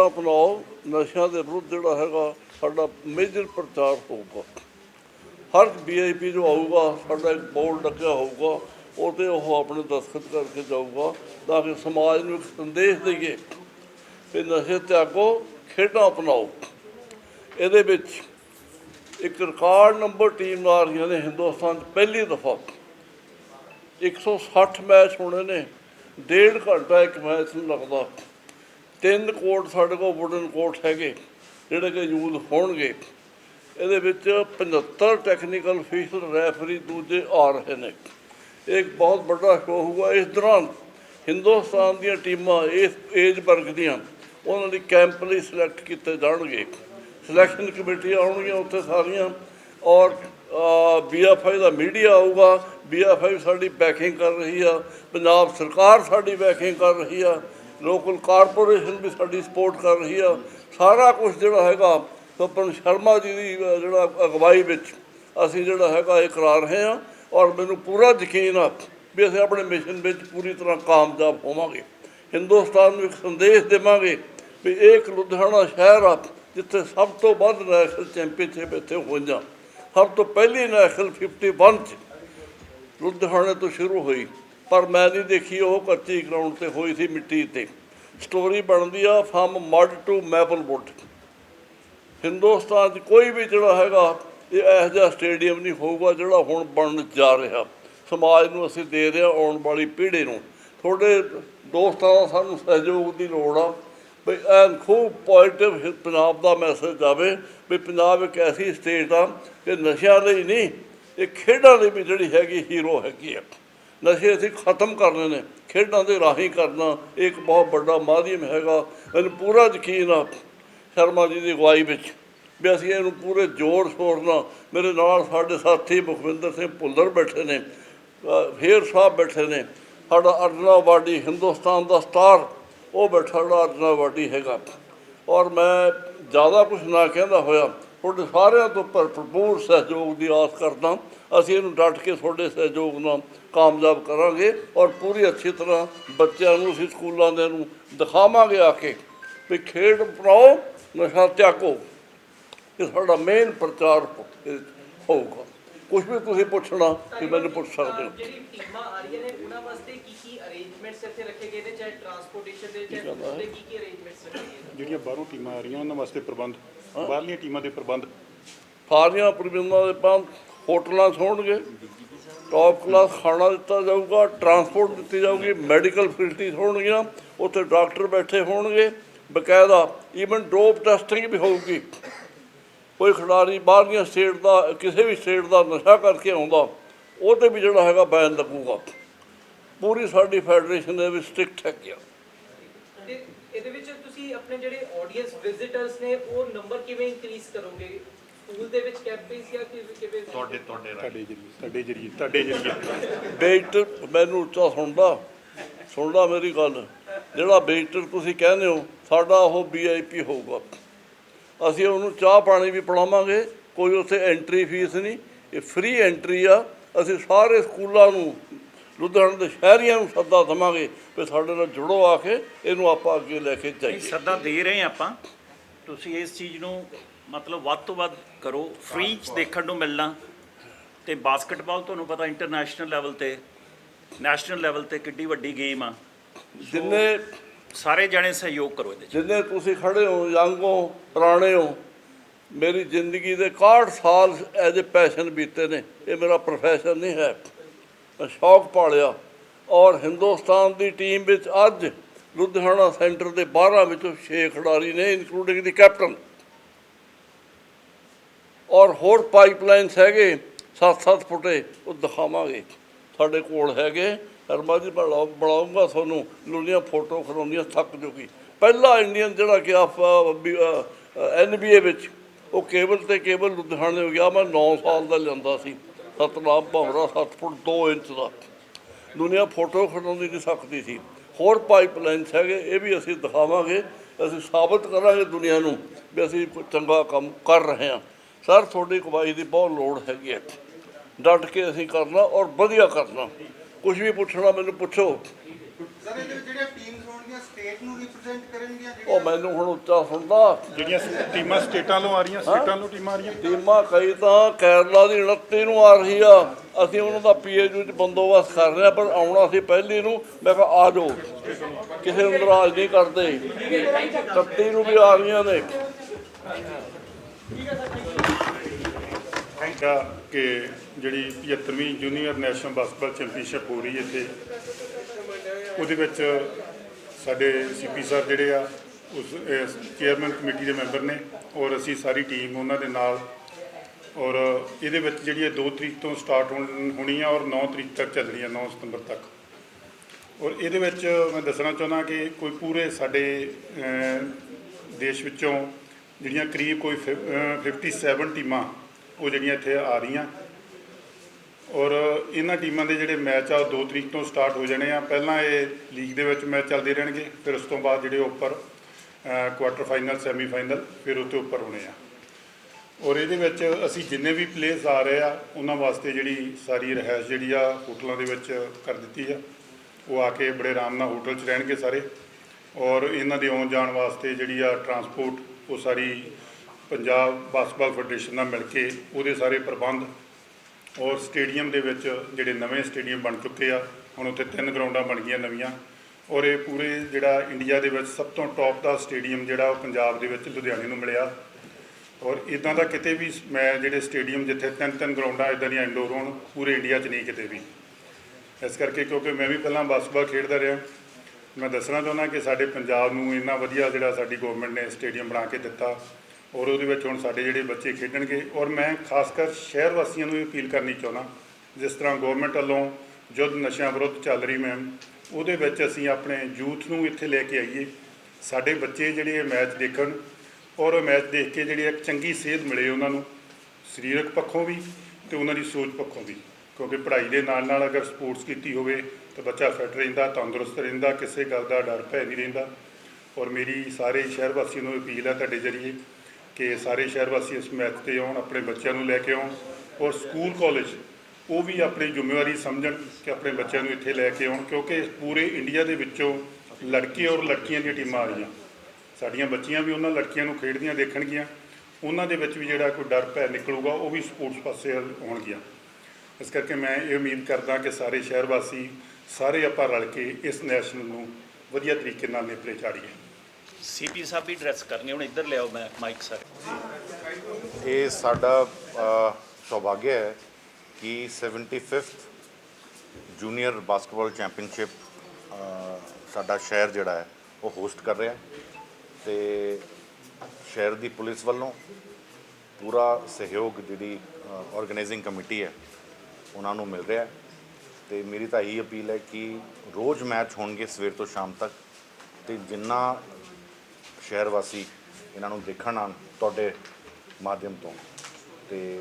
ਖੇਡਾਂ ਅਪਣਾਓ ਨਸ਼ਿਆਂ ਦੇ ਵਿਰੁੱਧ ਜਿਹੜਾ ਹੈਗਾ ਸਾਡਾ ਮੇਜਰ ਪ੍ਰਚਾਰ ਹੋਊਗਾ। ਹਰ ਵੀਆਈਪੀ ਜੋ ਆਊਗਾ, ਸਾਡਾ ਇੱਕ ਬੋਰਡ ਲੱਗਿਆ ਹੋਊਗਾ, ਉਹ ਤੇ ਉਹ ਆਪਣੇ ਦਸਖਤ ਕਰਕੇ ਜਾਊਗਾ, ਤਾਂ ਕਿ ਸਮਾਜ ਨੂੰ ਇੱਕ ਸੰਦੇਸ਼ ਦੇਈਏ ਕਿ ਨਸ਼ੇ ਤਿਆਗੋ, ਖੇਡਾਂ ਅਪਣਾਓ। ਇਹਦੇ ਵਿੱਚ ਇੱਕ ਰਿਕਾਰਡ ਨੰਬਰ ਟੀਮ ਆ ਰਹੀਆਂ ਨੇ ਹਿੰਦੁਸਤਾਨ 'ਚ ਪਹਿਲੀ ਦਫਾ। 160 ਮੈਚ ਹੋਣੇ ਨੇ, ਡੇਢ ਘੰਟਾ ਇੱਕ ਮੈਚ ਨੂੰ ਲੱਗਦਾ। ਤਿੰਨ ਕੋਟ ਸਾਡੇ ਕੋਲ ਵੁਡਨ ਕੋਟ ਹੈਗੇ, ਜਿਹੜੇ ਕਿ ਯੂਜ਼ ਹੋਣਗੇ। ਇਹਦੇ ਵਿੱਚ 75 ਟੈਕਨੀਕਲ ਫੀਸਰ ਰੈਫਰੀ ਦੂਜੇ ਆ ਰਹੇ ਨੇ। ਇਹ ਇੱਕ ਬਹੁਤ ਵੱਡਾ ਸ਼ੋਅ ਹੋਊਗਾ। ਇਸ ਦੌਰਾਨ ਹਿੰਦੁਸਤਾਨ ਦੀਆਂ ਟੀਮਾਂ ਇਸ ਏਜ ਵਰਗ ਦੀਆਂ, ਉਹਨਾਂ ਦੀ ਕੈਂਪ ਲਈ ਸਿਲੈਕਟ ਕੀਤੇ ਜਾਣਗੇ। ਸਿਲੈਕਸ਼ਨ ਕਮੇਟੀ ਆਉਣਗੀਆਂ ਉੱਥੇ ਸਾਰੀਆਂ। ਔਰ ਬੀਐਫਆਈ ਦਾ ਮੀਡੀਆ ਆਊਗਾ। ਬੀਐਫਆਈ ਸਾਡੀ ਬੈਕਿੰਗ ਕਰ ਰਹੀ ਆ। ਪੰਜਾਬ ਸਰਕਾਰ ਸਾਡੀ ਬੈਕਿੰਗ ਕਰ ਰਹੀ ਆ। ਲੋਕਲ ਕਾਰਪੋਰੇਸ਼ਨ ਵੀ ਸਾਡੀ ਸਪੋਰਟ ਕਰ ਰਹੀ ਆ। ਸਾਰਾ ਕੁਝ ਜਿਹੜਾ ਹੈਗਾ, ਸਪਨ ਸ਼ਰਮਾ ਜੀ ਦੀ ਜਿਹੜਾ ਅਗਵਾਈ ਵਿੱਚ ਅਸੀਂ ਜਿਹੜਾ ਹੈਗਾ ਇਹ ਕਰਾ ਰਹੇ ਹਾਂ ਔਰ ਮੈਨੂੰ ਪੂਰਾ ਯਕੀਨ ਆ ਵੀ ਅਸੀਂ ਆਪਣੇ ਮਿਸ਼ਨ ਵਿੱਚ ਪੂਰੀ ਤਰ੍ਹਾਂ ਕਾਮਯਾਬ ਹੋਵਾਂਗੇ। ਹਿੰਦੁਸਤਾਨ ਨੂੰ ਇੱਕ ਸੰਦੇਸ਼ ਦੇਵਾਂਗੇ ਵੀ ਇਹ ਇੱਕ ਲੁਧਿਆਣਾ ਸ਼ਹਿਰ ਆ, ਜਿੱਥੇ ਸਭ ਤੋਂ ਵੱਧ ਨੈਸ਼ਨਲ ਚੈਂਪੀਅਨਸ਼ਿਪ ਇੱਥੇ ਹੋਈਆਂ। ਸਭ ਤੋਂ ਪਹਿਲੀ ਨੈਸ਼ਨਲ 51 ਚ ਲੁਧਿਆਣੇ ਤੋਂ ਸ਼ੁਰੂ ਹੋਈ। ਪਰ ਮੈਂ ਨਹੀਂ ਦੇਖੀ, ਉਹ ਕੱਚੀ ਗਰਾਊਂਡ ਤੇ ਹੋਈ ਸੀ ਮਿੱਟੀ ਤੇ। ਸਟੋਰੀ ਬਣਦੀ ਆ from mud to Maplewood Hindustan 'ਚ ਕੋਈ ਵੀ ਜਿਹੜਾ ਹੈਗਾ, ਇਹ ਇਹੋ ਜਿਹਾ ਸਟੇਡੀਅਮ ਨਹੀਂ ਹੋਊਗਾ ਜਿਹੜਾ ਹੁਣ ਬਣਨ ਜਾ ਰਿਹਾ। ਸਮਾਜ ਨੂੰ ਅਸੀਂ ਦੇ ਰਹੇ ਹਾਂ ਆਉਣ ਵਾਲੀ ਪੀੜ੍ਹੀ ਨੂੰ। ਤੁਹਾਡੇ ਦੋਸਤਾਂ ਦਾ ਸਾਨੂੰ ਸਹਿਯੋਗ ਦੀ ਲੋੜ ਆ ਵੀ ਐਨ ਖੂਬ ਪੋਜ਼ਿਟਿਵ ਪੰਜਾਬ ਦਾ ਮੈਸੇਜ ਆਵੇ ਵੀ ਪੰਜਾਬ ਇੱਕ ਐਸੀ ਸਟੇਟ ਆ ਕਿ ਨਸ਼ਿਆਂ ਲਈ ਨਹੀਂ, ਇਹ ਖੇਡਾਂ ਲਈ ਵੀ ਜਿਹੜੀ ਹੈਗੀ ਹੀਰੋ ਹੈਗੀ ਆ। ਨਸ਼ੇ ਅਸੀਂ ਖਤਮ ਕਰਨੇ ਨੇ, ਖੇਡਾਂ ਦੇ ਰਾਹੀਂ ਕਰਨਾ, ਇਹ ਇੱਕ ਬਹੁਤ ਵੱਡਾ ਮਾਧਿਅਮ ਹੈਗਾ। ਮੈਨੂੰ ਪੂਰਾ ਯਕੀਨ ਆ ਸ਼ਰਮਾ ਜੀ ਦੀ ਅਗਵਾਈ ਵਿੱਚ ਵੀ ਅਸੀਂ ਇਹਨੂੰ ਪੂਰੇ ਜ਼ੋਰ ਸ਼ੋਰ ਨਾਲ, ਮੇਰੇ ਨਾਲ ਸਾਡੇ ਸਾਥੀ ਮੁਖਵਿੰਦਰ ਸਿੰਘ ਭੁੱਲਰ ਬੈਠੇ ਨੇ ਫੇਰ ਸਾਹਿਬ ਬੈਠੇ ਨੇ, ਸਾਡਾ ਅਰਜਨਾ ਵਾਡੀ ਹਿੰਦੁਸਤਾਨ ਦਾ ਸਟਾਰ, ਉਹ ਬੈਠਾ ਜਿਹੜਾ ਅਰਜਨਾ ਵਾਡੀ ਹੈਗਾ। ਔਰ ਮੈਂ ਜ਼ਿਆਦਾ ਕੁਝ ਨਾ ਕਹਿੰਦਾ ਹੋਇਆ, ਤੁਹਾਡੇ ਸਾਰਿਆਂ ਤੋਂ ਭਰ ਭਰਪੂਰ ਸਹਿਯੋਗ ਦੀ ਆਸ ਕਰਦਾ, ਅਸੀਂ ਇਹਨੂੰ ਡਟ ਕੇ ਤੁਹਾਡੇ ਸਹਿਯੋਗ ਨਾਲ ਕਾਮਯਾਬ ਕਰਾਂਗੇ ਔਰ ਪੂਰੀ ਅੱਛੀ ਤਰ੍ਹਾਂ ਬੱਚਿਆਂ ਨੂੰ ਅਸੀਂ ਸਕੂਲਾਂ ਦੇ ਨੂੰ ਦਿਖਾਵਾਂਗੇ ਆ ਕੇ ਵੀ ਖੇਡ ਅਪਣਾਓ ਨਸ਼ਾ ਤਿਆਗੋ। ਇਹ ਸਾਡਾ ਮੇਨ ਪ੍ਰਚਾਰ ਹੋਊਗਾ। ਕੁਝ ਵੀ ਤੁਸੀਂ ਪੁੱਛਣਾ ਕਿ ਮੈਨੂੰ ਪੁੱਛ ਸਕਦੇ ਹੋ। ਜਿਹੜੀ ਟੀਮਾਂ ਆ ਰਹੀਆਂ ਨੇ ਉਹਨਾਂ ਵਾਸਤੇ ਕੀ ਕੀ ਅਰੇਂਜਮੈਂਟਸ ਇੱਥੇ ਰੱਖੇ ਗਏ ਨੇ ਚਾਹੇ ਟਰਾਂਸਪੋਰਟੇਸ਼ਨ ਦੇ ਚਾਹੇ ਕੀ ਕੀ ਅਰੇਂਜਮੈਂਟਸ ਰੱਖੇ ਗਏ ਨੇ? ਜਿਹੜੀਆਂ ਬਾਹਰੋਂ ਟੀਮਾਂ ਆ ਰਹੀਆਂ ਉਹਨਾਂ ਵਾਸਤੇ ਪ੍ਰਬੰਧ ਬਾਹਰਲੀਆਂ ਟੀਮਾਂ ਦੇ ਪ੍ਰਬੰਧ। ਸਾਰੀਆਂ ਪ੍ਰਬੰਧਾਂ ਦੇ ਪੰਜ ਹੋਟਲਾਂ ਹੋਣਗੇ। ਟੌਪ ਕਲਾਸ ਖਾਣਾ ਦਿੱਤਾ ਜਾਊਗਾ ਟਰਾਂਸਪੋਰਟ ਦਿੱਤੀ ਜਾਊਗੀ ਮੈਡੀਕਲ ਫੈਸਿਲਿਟੀਜ਼ ਹੋਣਗੀਆਂ, ਉੱਥੇ ਡਾਕਟਰ ਬੈਠੇ ਹੋਣਗੇ, ਬਕਾਇਦਾ ਈਵਨ ਡੋਪ ਟੈਸਟਿੰਗ ਵੀ ਹੋਊਗੀ। ਕੋਈ ਖਿਡਾਰੀ ਬਾਹਰਲੀਆਂ ਸਟੇਟ ਦਾ, ਕਿਸੇ ਵੀ ਸਟੇਟ ਦਾ ਨਸ਼ਾ ਕਰਕੇ ਆਉਂਦਾ ਉਹ ਤੇ ਵੀ ਜਿਹੜਾ ਹੈਗਾ ਬੈਨ ਲੱਗੂਗਾ। ਪੂਰੀ ਸਾਡੀ ਫੈਡਰੇਸ਼ਨ ਦੇ ਵਿੱਚ ਸਟ੍ਰਿਕਟ ਹੈਗੀ ਆ। ਇਹਦੇ ਵਿੱਚ ਤੁਸੀਂ ਆਪਣੇ ਜਿਹੜੇ ਆਡੀਅנס ਵਿਜ਼ਿਟਰਸ ਨੇ, ਉਹ ਨੰਬਰ ਕਿਵੇਂ ਇਨਕਰੀਜ਼ ਕਰੋਗੇ? ਸਕੂਲ ਦੇ ਵਿੱਚ ਕੈਂਪਸ ਜਾਂ ਕਿ- ਕਿਵੇਂ ਤੁਹਾਡੇ ਤੁਹਾਡੇ ਤੁਹਾਡੇ ਜਰੀਏ ਤੁਹਾਡੇ ਜਰੀਏ ਤੁਹਾਡੇ ਜਰੀਏ। ਬੇਇੱਜ਼ਤ ਮੈਨੂੰ ਉੱਚਾ ਸੁਣਦਾ। ਸੁਣਦਾ ਮੇਰੀ ਗੱਲ। ਜਿਹੜਾ ਬੇਇੱਜ਼ਤ ਤੁਸੀਂ ਕਹਿੰਦੇ ਹੋ ਸਾਡਾ ਉਹ ਵੀਆਈਪੀ ਹੋਊਗਾ। ਅਸੀਂ ਉਹਨੂੰ ਚਾਹ ਪਾਣੀ ਵੀ ਪਿਲਾਵਾਂਗੇ। ਕੋਈ ਉੱਥੇ ਐਂਟਰੀ ਫੀਸ ਨਹੀਂ। ਇਹ ਫ੍ਰੀ ਐਂਟਰੀ ਆ। ਅਸੀਂ ਸਾਰੇ ਸਕੂਲਾਂ ਨੂੰ ਲੁਧਿਆਣਾ ਦੇ ਸ਼ਹਿਰੀਆਂ ਨੂੰ ਸੱਦਾ ਦੇਵਾਂਗੇ ਵੀ ਸਾਡੇ ਨਾਲ ਜੁੜੋ ਆ ਕੇ। ਇਹਨੂੰ ਆਪਾਂ ਅੱਗੇ ਲੈ ਕੇ ਜਾਈਏ। ਸੱਦਾ ਦੇ ਰਹੇ ਹਾਂ ਆਪਾਂ। ਤੁਸੀਂ ਇਸ ਚੀਜ਼ ਨੂੰ ਮਤਲਬ ਵੱਧ ਤੋਂ ਵੱਧ ਕਰੋ ਫ੍ਰੀ ਚ ਦੇਖਣ ਨੂੰ ਮਿਲਣਾ ਤੇ ਬਾਸਕਟਬਾਲ ਤੁਹਾਨੂੰ ਪਤਾ ਇੰਟਰਨੈਸ਼ਨਲ ਲੈਵਲ ਤੇ ਨੈਸ਼ਨਲ ਲੈਵਲ ਤੇ ਕਿੱਡੀ ਵੱਡੀ ਗੇਮ ਆ। ਜਿੰਨੇ ਸਾਰੇ ਜਣੇ ਸਹਿਯੋਗ ਕਰੋ ਇਹਦੇ 'ਚ। ਜਿੰਨੇ ਤੁਸੀਂ ਖੜੇ ਹੋ ਯੰਗ ਹੋ ਪੁਰਾਣੇ ਹੋ ਮੇਰੀ ਜ਼ਿੰਦਗੀ ਦੇ 61 ਸਾਲ ਐਜ ਅ ਪੈਸ਼ਨ ਬੀਤੇ ਨੇ ਇਹ ਮੇਰਾ ਪ੍ਰੋਫੈਸ਼ਨ ਨਹੀਂ ਹੈ। ਮੈਂ ਸ਼ੌਕ ਪਾਲਿਆ ਔਰ ਹਿੰਦੁਸਤਾਨ ਦੀ ਟੀਮ ਵਿੱਚ ਅੱਜ ਲੁਧਿਆਣਾ ਸੈਂਟਰ ਦੇ 12 ਵਿੱਚੋਂ 6 ਖਿਡਾਰੀ ਨੇ ਇਨਕਲੂਡਿੰਗ ਦੀ ਕੈਪਟਨ ਔਰ ਹੋਰ ਪਾਈਪਲਾਈਨਸ ਹੈਗੇ 7-7 ਫੁੱਟੇ, ਉਹ ਦਿਖਾਵਾਂਗੇ। ਸਾਡੇ ਕੋਲ ਹੈਗੇ ਸ਼ਰਮਾ ਜੀ ਬਣਾ ਬਣਾਉਂਗਾ ਤੁਹਾਨੂੰ ਲੁਲੀਆਂ ਫੋਟੋ ਖਿਲਾਉਂਦੀਆਂ ਥੱਕ ਜੂਗੀ। ਪਹਿਲਾ ਇੰਡੀਅਨ ਜਿਹੜਾ ਕਿ ਆਫ ਐਨਬੀਏ ਵਿੱਚ, ਉਹ ਕੇਬਲ ਤੇ ਕੇਬਲ ਲੁਧਿਆਣੇ ਹੋ ਗਿਆ, ਮੈਂ 9 ਸਾਲ ਦਾ ਲਿਆਂਦਾ ਸੀ। ਸਤਨਾਮ ਭਵਰਾ 7 ਫੁੱਟ 2 ਇੰਚ ਦਾ। ਦੁਨੀਆ ਫੋਟੋ ਖਿਚਾਉਂਦੀ ਨਹੀਂ ਸਕਦੀ ਸੀ। ਹੋਰ ਪਾਈਪਲਾਈਨਸ ਹੈਗੇ, ਇਹ ਵੀ ਅਸੀਂ ਦਿਖਾਵਾਂਗੇ, ਅਸੀਂ ਸਾਬਤ ਕਰਾਂਗੇ ਦੁਨੀਆ ਨੂੰ ਵੀ ਅਸੀਂ ਚੰਗਾ ਕੰਮ ਕਰ ਰਹੇ ਹਾਂ। ਸਰ, ਤੁਹਾਡੀ ਕਮਾਈ ਦੀ ਬਹੁਤ ਲੋੜ ਹੈਗੀ ਹੈ ਡਟ ਕੇ ਅਸੀਂ ਕਰਨਾ ਔਰ ਵਧੀਆ ਕਰਨਾ। ਕੁਝ ਵੀ ਪੁੱਛਣਾ, ਮੈਨੂੰ ਪੁੱਛੋ। ਸਰ, ਇਹਦੇ ਵਿੱਚ ਜਿਹੜੀਆਂ ਸਟੇਟ ਨੂੰ ਰਿਪਰੈਜ਼ੈਂਟ ਕਰਨਗੀਆਂ ਉਹ ਮੈਨੂੰ ਹੁਣ ਉੱਚਾ ਸੁਣਦਾ। ਜਿਹੜੀਆਂ ਟੀਮਾਂ ਸਟੇਟਾਂ ਤੋਂ ਆ ਰਹੀਆਂ ਸਟੇਟਾਂ ਤੋਂ ਟੀਮਾਂ ਆ ਰਹੀਆਂ। ਟੀਮਾਂ ਕਈ ਤਾਂ ਕੇਰਲਾ ਦੀ 29 ਨੂੰ ਆ ਰਹੀ ਆ। ਅਸੀਂ ਉਹਨਾਂ ਦਾ ਪੀਏਯੂ ਚ ਬੰਦੋਬਸਤ ਕਰ ਰਹੇ ਆ ਪਰ ਆਉਣਾ ਸੀ ਪਹਿਲੀ ਨੂੰ। ਮੈਂ ਕਿਹਾ ਆ ਜਾਓ। ਕਿਸੇ ਨੂੰ ਨਾਰਾਜ਼ ਨਹੀਂ ਕਰਦੇ। 31 ਨੂੰ ਵੀ ਆ ਰਹੀਆਂ ਨੇ। ਆ ਕਿ ਜਿਹੜੀ 75ਵੀਂ ਜੂਨੀਅਰ ਨੈਸ਼ਨਲ ਬਾਸਕਟਬਾਲ ਚੈਂਪੀਅਨਸ਼ਿਪ ਹੋ ਰਹੀ ਹੈ ਇੱਥੇ। ਉਹਦੇ ਵਿੱਚ ਸਾਡੇ ਸੀਪੀ ਸਰ ਜਿਹੜੇ ਆ ਉਸ ਚੇਅਰਮੈਨ ਕਮੇਟੀ ਦੇ ਮੈਂਬਰ ਨੇ ਔਰ ਅਸੀਂ ਸਾਰੀ ਟੀਮ ਉਹਨਾਂ ਦੇ ਨਾਲ ਔਰ ਇਹਦੇ ਵਿੱਚ ਜਿਹੜੀ ਹੈ 2 ਤਰੀਕ ਤੋਂ ਸਟਾਰਟ ਹੋਣੀ ਆ ਔਰ 9 ਤਰੀਕ ਤੱਕ ਚੱਲਣੀ ਆ 9 ਸਤੰਬਰ ਤੱਕ। ਔਰ ਇਹਦੇ ਵਿੱਚ ਮੈਂ ਦੱਸਣਾ ਚਾਹੁੰਦਾ ਕਿ ਕੋਈ ਪੂਰੇ ਸਾਡੇ ਦੇਸ਼ ਵਿੱਚੋਂ ਜਿਹੜੀਆਂ ਕਰੀਬ ਕੋਈ ਫਿ- ਅਹ, 57 ਟੀਮਾਂ ਉਹ ਜਿਹੜੀਆਂ ਇੱਥੇ ਆ ਰਹੀਆਂ। ਔਰ ਇਹਨਾਂ ਟੀਮਾਂ ਦੇ ਜਿਹੜੇ ਮੈਚ ਆ, ਉਹ 2 ਤਰੀਕ ਤੋਂ ਸਟਾਰਟ ਹੋ ਜਾਣੇ ਆ। ਪਹਿਲਾਂ ਇਹ ਲੀਗ ਦੇ ਵਿੱਚ ਮੈਚ ਚੱਲਦੇ ਰਹਿਣਗੇ, ਫਿਰ ਉਸ ਤੋਂ ਬਾਅਦ ਜਿਹੜੇ ਉੱਪਰ ਕੁਆਟਰ ਫਾਈਨਲ ਸੈਮੀ ਫਾਈਨਲ ਫਿਰ ਉਸ ਤੋਂ ਉੱਪਰ ਹੋਣੇ ਆ। ਔਰ ਇਹਦੇ ਵਿੱਚ ਅਸੀਂ ਜਿੰਨੇ ਵੀ ਪਲੇਅਰਸ ਆ ਰਹੇ ਆ, ਉਹਨਾਂ ਵਾਸਤੇ ਜਿਹੜੀ ਸਾਰੀ ਰਹਿائش ਜਿਹੜੀ ਆ, ਹੋਟਲਾਂ ਦੇ ਵਿੱਚ ਕਰ ਦਿੱਤੀ ਆ। ਉਹ ਆ ਕੇ ਬੜੇ ਆਰਾਮ ਨਾਲ ਹੋਟਲ 'ਚ ਰਹਿਣਗੇ ਸਾਰੇ। ਔਰ ਇਹਨਾਂ ਦੇ ਆਉਣ ਜਾਣ ਵਾਸਤੇ ਜਿਹੜੀ ਆ ਟਰਾਂਸਪੋਰਟ ਉਹ ਸਾਰੀ ਪੰਜਾਬ ਬਾਸਕਟਬਾਲ ਫੈਡਰੇਸ਼ਨ ਨਾਲ ਮਿਲ ਕੇ ਉਹਦੇ ਸਾਰੇ ਪ੍ਰਬੰਧ ਔਰ ਸਟੇਡੀਅਮ ਦੇ ਵਿੱਚ ਜਿਹੜੇ ਨਵੇਂ ਸਟੇਡੀਅਮ ਬਣ ਚੁੱਕੇ ਆ, ਹੁਣ ਉੱਥੇ ਤਿੰਨ ਗਰਾਊਂਡਾਂ ਬਣ ਗਈਆਂ ਨਵੀਆਂ। ਔਰ ਇਹ ਪੂਰੇ ਜਿਹੜਾ ਇੰਡੀਆ ਦੇ ਵਿੱਚ ਸਭ ਤੋਂ ਟੌਪ ਦਾ ਸਟੇਡੀਅਮ ਜਿਹੜਾ ਉਹ ਪੰਜਾਬ ਦੇ ਵਿੱਚ ਲੁਧਿਆਣੇ ਨੂੰ ਮਿਲਿਆ। ਔਰ ਇਦਾਂ ਦਾ ਕਿਤੇ ਵੀ ਮੈਂ ਜਿਹੜੇ ਸਟੇਡੀਅਮ ਜਿੱਥੇ ਤਿੰਨ ਤਿੰਨ ਗਰਾਊਂਡਾਂ ਇਦਾਂ ਦੀਆਂ ਇੰਡੋਰ ਹੋਣ, ਪੂਰੇ ਇੰਡੀਆ 'ਚ ਨਹੀਂ ਕਿਤੇ ਵੀ। ਇਸ ਕਰਕੇ ਕਿਉਂਕਿ ਮੈਂ ਵੀ ਪਹਿਲਾਂ ਬਾਸਕਟਬਾਲ ਖੇਡਦਾ ਰਿਹਾ। ਮੈਂ ਦੱਸਣਾ ਚਾਹੁੰਦਾ ਕਿ ਸਾਡੇ ਪੰਜਾਬ ਨੂੰ ਇੰਨਾ ਵਧੀਆ ਜਿਹੜਾ ਸਾਡੀ ਗਵਰਨਮੈਂਟ ਨੇ ਸਟੇਡੀਅਮ ਬਣਾ ਕੇ ਦਿੱਤਾ। ਔਰ ਉਹਦੇ ਵਿੱਚ ਹੁਣ ਸਾਡੇ ਜਿਹੜੇ ਬੱਚੇ ਖੇਡਣਗੇ ਔਰ ਮੈਂ ਖਾਸ ਕਰ ਸ਼ਹਿਰ ਵਾਸੀਆਂ ਨੂੰ ਵੀ ਅਪੀਲ ਕਰਨੀ ਚਾਹੁੰਦਾ, ਜਿਸ ਤਰ੍ਹਾਂ ਗਵਰਨਮੈਂਟ ਵੱਲੋਂ ਯੁੱਧ ਨਸ਼ਿਆਂ ਵਿਰੁੱਧ ਚੱਲ ਰਹੀ ਮੈਮ ਉਹਦੇ ਵਿੱਚ ਅਸੀਂ ਆਪਣੇ ਯੂਥ ਨੂੰ ਇੱਥੇ ਲੈ ਕੇ ਆਈਏ, ਸਾਡੇ ਬੱਚੇ ਜਿਹੜੇ ਇਹ ਮੈਚ ਦੇਖਣ ਔਰ ਉਹ ਮੈਚ ਦੇਖ ਕੇ ਜਿਹੜੀ ਇੱਕ ਚੰਗੀ ਸੇਧ ਮਿਲੇ ਉਹਨਾਂ ਨੂੰ, ਸਰੀਰਕ ਪੱਖੋਂ ਵੀ ਤੇ ਉਹਨਾਂ ਦੀ ਸੋਚ ਪੱਖੋਂ ਵੀ, ਕਿਉਂਕਿ ਪੜ੍ਹਾਈ ਦੇ ਨਾਲ ਨਾਲ ਅਗਰ ਸਪੋਰਟਸ ਕੀਤੀ ਹੋਵੇ ਤਾਂ ਬੱਚਾ ਫਿੱਟ ਰਹਿੰਦਾ, ਤੰਦਰੁਸਤ ਰਹਿੰਦਾ, ਕਿਸੇ ਗੱਲ ਦਾ ਡਰ ਭੈ ਨਹੀਂ ਰਹਿੰਦਾ ਔਰ ਮੇਰੀ ਸਾਰੇ ਸ਼ਹਿਰ ਵਾਸੀਆਂ ਨੂੰ ਅਪੀਲ ਹੈ ਤੁਹਾਡੇ ਜਰੀਏ ਕਿ ਸਾਰੇ ਸ਼ਹਿਰ ਵਾਸੀ ਇਸ ਮੈਚ ਤੇ ਆਉਣ, ਆਪਣੇ ਬੱਚਿਆਂ ਨੂੰ ਲੈ ਕੇ ਆਉਣ ਔਰ ਸਕੂਲ, ਕਾਲਜ ਉਹ ਵੀ ਆਪਣੀ ਜ਼ਿੰਮੇਵਾਰੀ ਸਮਝਣ ਕਿ ਆਪਣੇ ਬੱਚਿਆਂ ਨੂੰ ਇੱਥੇ ਲੈ ਕੇ ਆਉਣ ਕਿਉਂਕਿ ਪੂਰੇ ਇੰਡੀਆ ਦੇ ਵਿੱਚੋਂ ਲੜਕੇ ਔਰ ਲੜਕੀਆਂ ਦੀਆਂ ਟੀਮਾਂ ਆ ਰਹੀਆਂ। ਸਾਡੀਆਂ ਬੱਚੀਆਂ ਵੀ ਉਹਨਾਂ ਲੜਕੀਆਂ ਨੂੰ ਖੇਡਦੀਆਂ, ਦੇਖਣਗੀਆਂ। ਉਹਨਾਂ ਦੇ ਵਿੱਚ ਵੀ ਜਿਹੜਾ ਕੋਈ ਡਰ, ਭੈ ਨਿਕਲੂਗਾ, ਉਹ ਵੀ ਸਪੋਰਟਸ ਪਾਸੇ ਹੋਣਗੀਆਂ। ਇਸ ਕਰਕੇ ਮੈਂ ਇਹ ਉਮੀਦ ਕਰਦਾ ਕਿ ਸਾਰੇ ਸ਼ਹਿਰ ਵਾਸੀ, ਸਾਰੇ ਆਪਾਂ ਰਲ ਕੇ ਇਸ ਨੈਸ਼ਨਲ ਨੂੰ ਵਧੀਆ ਤਰੀਕੇ ਨਾਲ ਨੇਪਰੇ ਚਾੜੀਏ ਸੀਪੀ ਸਾਹਿਬ ਵੀ ਐਡਰੈਸ ਕਰਨੇ, ਹੁਣ ਇੱਧਰ ਲਿਆਓ ਮੈਂ ਮਾਈਕ ਸਰ ਇਹ ਸਾਡਾ ਸੌਭਾਗਿਆ ਹੈ ਕਿ 75th ਜੂਨੀਅਰ ਬਾਸਕਟਬਾਲ ਚੈਂਪੀਅਨਸ਼ਿਪ ਸਾਡਾ ਸ਼ਹਿਰ ਜਿਹੜਾ ਹੈ, ਉਹ ਹੋਸਟ ਕਰ ਰਿਹਾ ਤੇ ਸ਼ਹਿਰ ਦੀ ਪੁਲਿਸ ਵੱਲੋਂ ਪੂਰਾ ਸਹਿਯੋਗ ਜਿਹੜੀ ਆਰਗੇਨਾਈਜ਼ਿੰਗ ਕਮੇਟੀ ਹੈ, ਉਹਨਾਂ ਨੂੰ ਮਿਲ ਰਿਹਾ ਹੈ। ਤੇ ਮੇਰੀ ਤਾਂ ਇਹੀ ਅਪੀਲ ਹੈ ਕਿ ਰੋਜ਼ ਮੈਚ ਹੋਣਗੇ ਸਵੇਰ ਤੋਂ ਸ਼ਾਮ ਤੱਕ। ਤੇ ਜਿੰਨਾ ਸ਼ਹਿਰ ਵਾਸੀ ਇਹਨਾਂ ਨੂੰ ਦੇਖਣ ਆਉਣ ਤੁਹਾਡੇ ਮਾਧਿਅਮ ਤੋਂ। ਅਤੇ